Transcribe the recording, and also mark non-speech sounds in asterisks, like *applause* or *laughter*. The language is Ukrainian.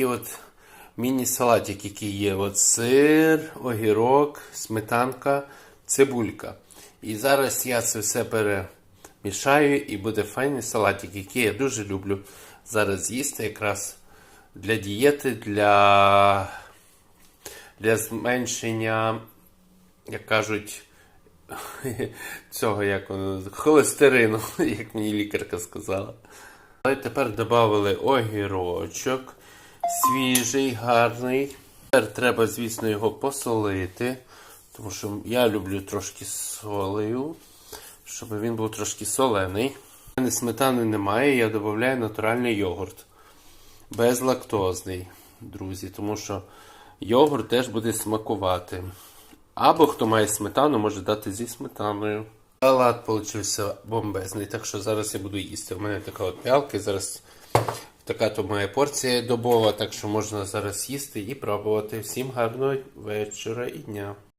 І от міні-салатик, який є. От сир, огірок, сметанка, цибулька. І зараз я це все перемішаю і буде файний салатик, який я дуже люблю зараз їсти якраз для дієти, для, для зменшення, як кажуть, *laughs* цього як воно, холестерину, *laughs* як мені лікарка сказала. Але тепер додали огірочок, свіжий, гарний. Тепер треба, звісно, його посолити, тому що я люблю трошки солею, щоб він був трошки солений. У мене сметани немає, я додаю натуральний йогурт. Безлактозний, друзі, тому що йогурт теж буде смакувати. Або хто має сметану, може дати зі сметаною. Салат получився бомбезний, так що зараз я буду їсти. У мене така от піалка, зараз така то моя порція добова, так що можна зараз їсти і пробувати. Всім гарного вечора і дня.